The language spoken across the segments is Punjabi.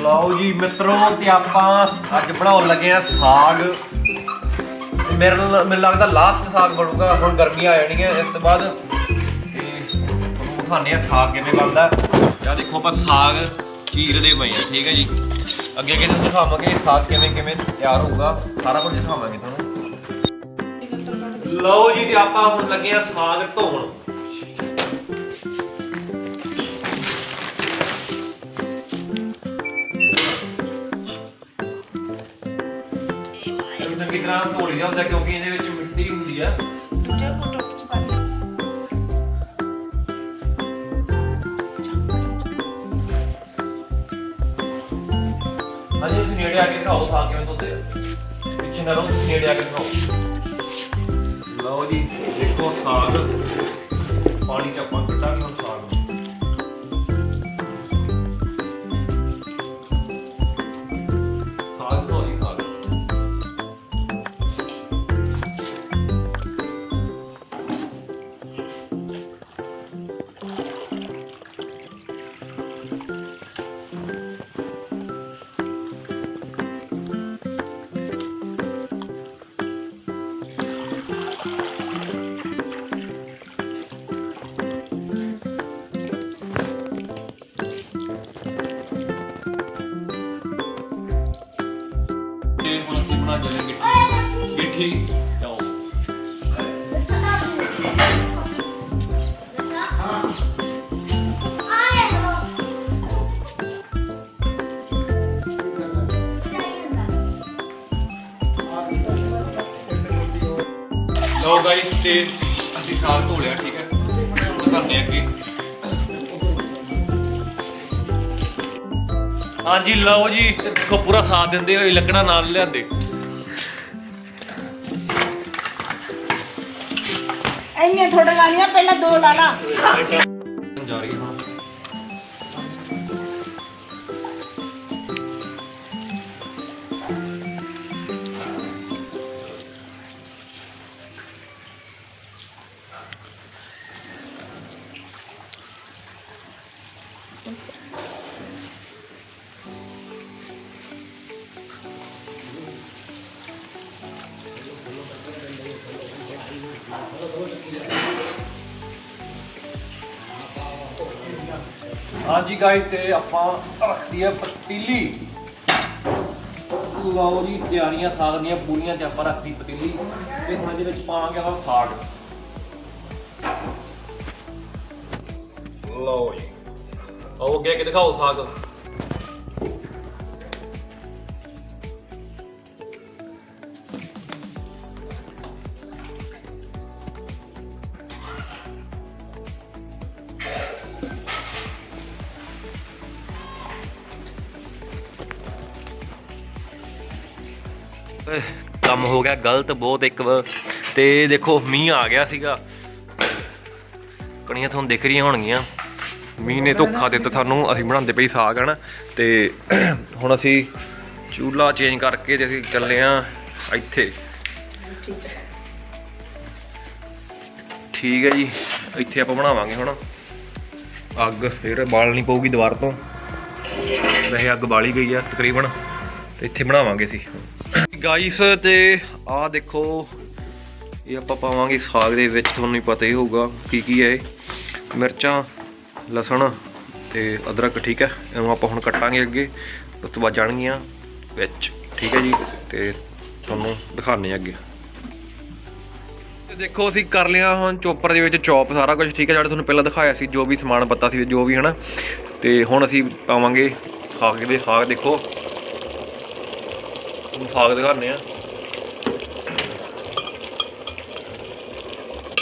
ਲਓ ਜੀ ਮਿੱਤਰੋ ਤੇ ਆਪਾਂ ਅੱਜ ਬਣਾਉਣ ਲੱਗੇ ਆ ਸਾਗ। ਮੇਰੇ ਨਾਲ- ਮੈਨੂੰ ਲੱਗਦਾ ਲਾਸਟ ਸਾਗ ਬਣੂਗਾ, ਹੁਣ ਗਰਮੀ ਆ ਜਾਣੀ ਇਸ ਤੋਂ ਬਾਅਦ। ਤੇ ਤੁਹਾਨੂੰ ਦਿਖਾਉਂਦੇ ਆ ਸਾਗ ਕਿਵੇਂ ਬਣਦਾ। ਯਾ ਦੇਖੋ ਆਪਾਂ ਸਾਗ ਚੀਰਦੇ ਪਏ ਆ ਠੀਕ ਹੈ ਜੀ। ਅੱਗੇ ਅੱਗੇ ਤੁਹਾਨੂੰ ਦਿਖਾਵਾਂਗੇ ਸਾਗ ਕਿਵੇਂ ਕਿਵੇਂ ਤਿਆਰ ਹੋਊਗਾ। ਸਾਰਾ ਕੁਝ ਦਿਖਾਵਾਂਗੇ ਤੁਹਾਨੂੰ। ਲਓ ਜੀ ਤੇ ਆਪਾਂ ਹੁਣ ਲੱਗੇ ਆ ਸਾਗ ਧੋਣ। ਚੰਗੀ ਤਰ੍ਹਾਂ ਧੋ ਲਿਆ ਹੁੰਦਾ ਕਿਉਂਕਿ ਇਹਦੇ ਵਿੱਚ ਮਿੱਟੀ ਹੁੰਦੀ ਆ। ਦੂਜੇ ਫੋਟੋ ਵਿੱਚ ਪਾ ਦੇ ਹਾਂਜੀ ਤੁਸੀਂ ਨੇੜੇ ਆ ਕੇ ਦਿਖਾਓ ਸਾਗ ਕਿਵੇਂ ਧੋਤੇ ਆ। ਪਿੱਛੇ ਨਾ ਰਹੋ ਤੁਸੀਂ ਨੇੜੇ ਆ ਕੇ ਦਿਖਾਓ। ਲਓ ਜੀ ਦੇਖੋ ਸਾਗ। ਪਾਣੀ ਚ ਆਪਾਂ ਕੱਢਾਂਗੇ ਹੁਣ ਸਾਗ ਨੂੰ। ਤੇ ਹੁਣ ਗਿੱਠੀ। ਗਿੱਠੀ, ਜਾਓ। ਲਓ ਗਾਇਸ ਤੇ ਅਸੀਂ ਸਾਗ ਧੋ ਲਿਆ, ਠੀਕ ਹੈ? ਹੁਣ ਕਰਦੇ ਅੱਗੇ। ਹਾਂਜੀ, ਲਓ ਜੀ, ਤੇ ਦੇਖੋ ਪੂਰਾ ਸਾਥ ਦਿੰਦੇ ਹੋਏ ਲੱਕੜਾਂ ਨਾਲ ਲਿਆਂਦੇ। ਇੰਨੇ ਥੋੜੇ ਲਾਣੀਆਂ ਪਹਿਲਾਂ ਦੋ ਲਾ ਲਾ। ਜਾ ਰਹੀ ਹੁਣ ਹਾਂਜੀ ਗਾਇਸ ਤੇ ਆਪਾਂ ਰੱਖਦੀ ਆ ਪਤੀਲੀ। ਲਓ ਜੀ, ਤਿਆਰੀਆਂ ਸਾਗ ਦੀਆਂ ਪੂਰੀਆਂ ਤੇ ਆਪਾਂ ਰੱਖਦੀ ਪਤੀਲੀ ਤੇ ਹੁਣ ਇਹਦੇ ਵਿੱਚ ਪਾਵਾਂਗੇ ਆਪਾਂ ਸਾਗ। ਲਓ ਜੀ। ਆਓ ਅੱਗੇ ਅੱਗੇ ਦਿਖਾਓ ਸਾਗ। ਕੰਮ ਹੋ ਗਿਆ, ਗਲਤ ਬਹੁਤ ਇੱਕ ਵਾਰ ਤੇ ਦੇਖੋ, ਮੀਂਹ ਆ ਗਿਆ ਸੀਗਾ। ਕਣੀਆਂ ਤੁਹਾਨੂੰ ਦਿਖ ਰਹੀਆਂ ਹੋਣਗੀਆਂ। ਮੀਂਹ ਨੇ ਧੋਖਾ ਦਿੱਤਾ ਸਾਨੂੰ, ਅਸੀਂ ਬਣਾਉਂਦੇ ਪਈ ਸਾਗ, ਹਨ। ਤੇ ਹੁਣ ਅਸੀਂ ਚੂਲਾ ਚੇਂਜ ਕਰਕੇ ਤੇ ਅਸੀਂ ਚੱਲੇ ਆ ਇੱਥੇ। ਠੀਕ ਹੈ ਜੀ, ਇੱਥੇ ਆਪਾਂ ਬਣਾਵਾਂਗੇ ਹੁਣ। ਅੱਗ, ਫਿਰ ਬਾਲਣੀ ਪਊਗੀ ਦੁਬਾਰਾ ਤੋਂ। ਵੈਸੇ ਅੱਗ ਬਾਲੀ ਗਈ ਆ, ਤਕਰੀਬਨ। ਤੇ ਇੱਥੇ ਬਣਾਵਾਂਗੇ ਅਸੀਂ। ਗਾਈਸ ਤੇ ਆ ਦੇਖੋ, ਇਹ ਆਪਾਂ ਪਾਵਾਂਗੇ ਸਾਗ ਦੇ ਵਿੱਚ, ਤੁਹਾਨੂੰ ਪਤਾ ਹੀ ਹੋਊਗਾ ਕੀ ਕੀ ਹੈ ਮਿਰਚਾਂ, ਲਸਣ ਤੇ ਅਦਰਕ, ਠੀਕ ਹੈ? ਇਹਨੂੰ ਆਪਾਂ ਹੁਣ ਕੱਟਾਂਗੇ ਅੱਗੇ, ਉਸ ਤੋਂ ਬਾਅਦ ਜਾਣਗੀਆਂ ਵਿੱਚ, ਠੀਕ ਹੈ ਜੀ? ਤੇ ਤੁਹਾਨੂੰ ਦਿਖਾਣੇ ਆ ਅੱਗੇ। ਤੇ ਦੇਖੋ, ਅਸੀਂ ਕਰ ਲਿਆ ਹੁਣ ਚੋਪਰ ਦੇ ਵਿੱਚ ਚੌਪ ਸਾਰਾ ਕੁਝ ਠੀਕ ਹੈ? ਜਿਹੜਾ ਤੁਹਾਨੂੰ ਪਹਿਲਾਂ ਦਿਖਾਇਆ ਸੀ, ਜੋ ਵੀ ਸਮਾਨ ਪਤਾ ਸੀ, ਜੋ ਵੀ, ਹਨਾ? ਤੇ ਹੁਣ ਅਸੀਂ ਪਾਵਾਂਗੇ ਸਾਗ ਦੇ ਸਾਗ, ਦੇਖੋ। ਤੁਹਾਨੂੰ ਸਾਗ ਦਿਖਾਣੇ ਆ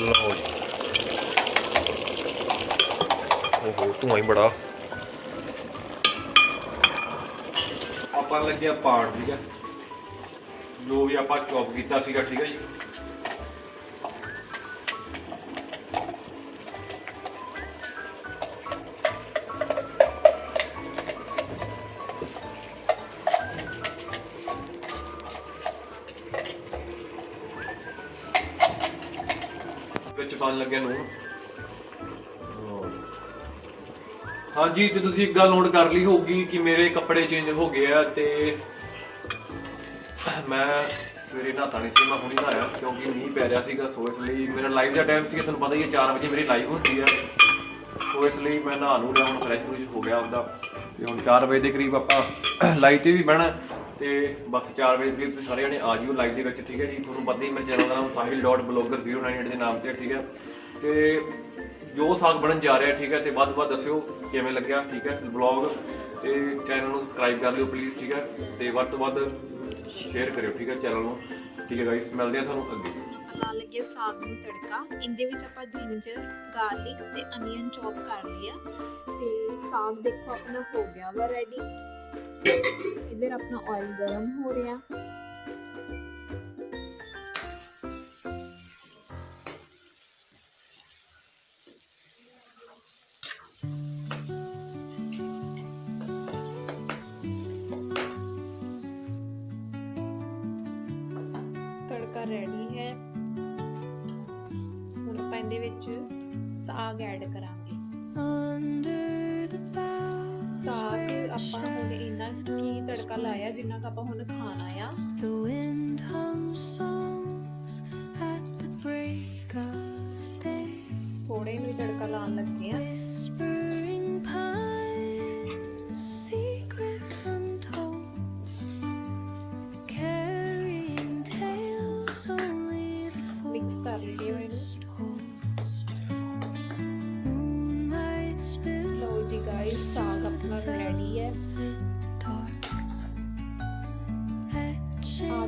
ਲਓ ਜੀ। ਓਹੋ, ਧੂਆਂ ਹੀ ਬੜਾ। ਆਪਾਂ ਲੱਗਿਆ ਪਾਣ ਠੀਕ ਹੈ। ਜੋ ਵੀ ਆਪਾਂ ਚੌਪ ਕੀਤਾ ਸੀਗਾ, ਠੀਕ ਹੈ ਜੀ। ਵਿੱਚ ਪਾਣ ਲੱਗਿਆ ਨੂਣ ਹਾਂਜੀ, ਤੇ ਤੁਸੀਂ ਇੱਕ ਗੱਲ ਨੋਟ ਕਰ ਲਈ ਹੋਊਗੀ ਕਿ ਮੇਰੇ ਕੱਪੜੇ ਚੇਂਜ ਹੋ ਗਏ ਆ ਤੇ ਮੈਂ ਸਵੇਰੇ ਨਹਾਤਾ ਨਹੀਂ ਸੀ, ਮੈਂ ਹੁਣੀ ਨਹਾਇਆ ਕਿਉਂਕਿ ਮੀਂਹ ਪੈ ਰਿਹਾ ਸੀਗਾ, ਸੋ ਇਸ ਲਈ ਮੇਰਾ ਲਾਈਵ ਦਾ ਟਾਈਮ ਸੀ ਤੁਹਾਨੂੰ ਪਤਾ ਹੀ ਹੈ 4 ਵਜੇ ਮੇਰੀ ਲਾਈਵ ਹੁੰਦੀ ਆ। ਸੋ ਇਸ ਲਈ ਮੈਂ ਨਹਾ ਨੂੰ ਲਿਆ, ਹੁਣ ਫਰੈਸ਼ ਫਰੂਸ਼ ਹੋ ਗਿਆ ਹੁੰਦਾ ਤੇ ਹੁਣ 4 ਵਜੇ ਦੇ ਕਰੀਬ ਆਪਾਂ ਲਾਈਵ ਤੇ ਵੀ ਬਹਿਣਾ ਤੇ ਬਸ 4 ਵਜੇ ਦੇ ਤੁਸੀਂ ਸਾਰੇ ਜਣੇ ਆ ਜਿਓ ਲਾਈਵ ਦੇ ਵਿੱਚ, ਠੀਕ ਹੈ ਜੀ? ਤੁਹਾਨੂੰ ਪਤਾ ਹੀ ਮੇਰੇ ਚੈਨਲ ਦਾ ਨਾਮ ਸਾਹਿਲ.blogger098 ਦੇ ਨਾਮ ਤੇ ਠੀਕ ਹੈ? ਤੇ ਜੋ ਸਾਗ ਬਣਨ ਜਾ ਰਿਹਾ, ਠੀਕ ਹੈ, ਤੇ ਵੱਧ ਤੋਂ ਵੱਧ ਦੱਸਿਓ ਕਿਵੇਂ ਲੱਗਿਆ, ਠੀਕ ਹੈ ਵਲੌਗ ਤੇ ਚੈਨਲ ਨੂੰ ਸਬਸਕ੍ਰਾਈਬ ਕਰ ਲਿਓ ਪਲੀਜ਼ ਠੀਕ ਹੈ? ਤੇ ਵੱਧ ਤੋਂ ਵੱਧ ਸ਼ੇਅਰ ਕਰਿਓ, ਠੀਕ ਹੈ ਚੈਨਲ ਨੂੰ। ਠੀਕ ਹੈ ਗਾਇਸ ਮਿਲਦੇ ਆ ਤੁਹਾਨੂੰ ਅੱਗੇ। ਲਾ ਲੱਗੇ ਸਾਗ ਨੂੰ ਤੜਕਾ। ਇਹਦੇ ਵਿੱਚ ਆਪਾਂ ਜਿੰਜਰ ਗਾਰਲਿਕ ਤੇ ਅਨੀਅਨ ਚੌਪ ਕਰ ਲਿਆ ਤੇ ਸਾਗ ਦੇਖੋ ਆਪਣਾ ਹੋ ਗਿਆ ਵਾ ਰੈਡੀ ਇਧਰ ਆਪਣਾ ਆਇਲ ਗਰਮ ਹੋ ਰਿਹਾ ਤੜਕਾ ਰੈਡੀ ਹੈ ਹੁਣ ਆਪਾਂ ਇਹਦੇ ਵਿੱਚ ਸਾਗ ਐਡ ਕਰਾਂਗੇ। ਤੜਕਾ ਲਾਇਆ ਜਿੰਨਾ ਕੁ ਆਪਾਂ ਹੁਣ ਖਾਣਾ ਆ The wind hums songs at the break of day, ਥੋੜੇ ਨੂੰ ਹੀ ਤੜਕਾ ਲਾਉਣ ਲੱਗੇ ਆ whispering pines, secrets untold, carrying tales only the mix ਕਰ ਲਿਓ ਇਹਨੂੰ forest holds. Moonlight spills ਲਓ ਜੀ ਗਾਇਸ ਸਾਗ ਆਪਣਾ ਰੈਡੀ ਹੈ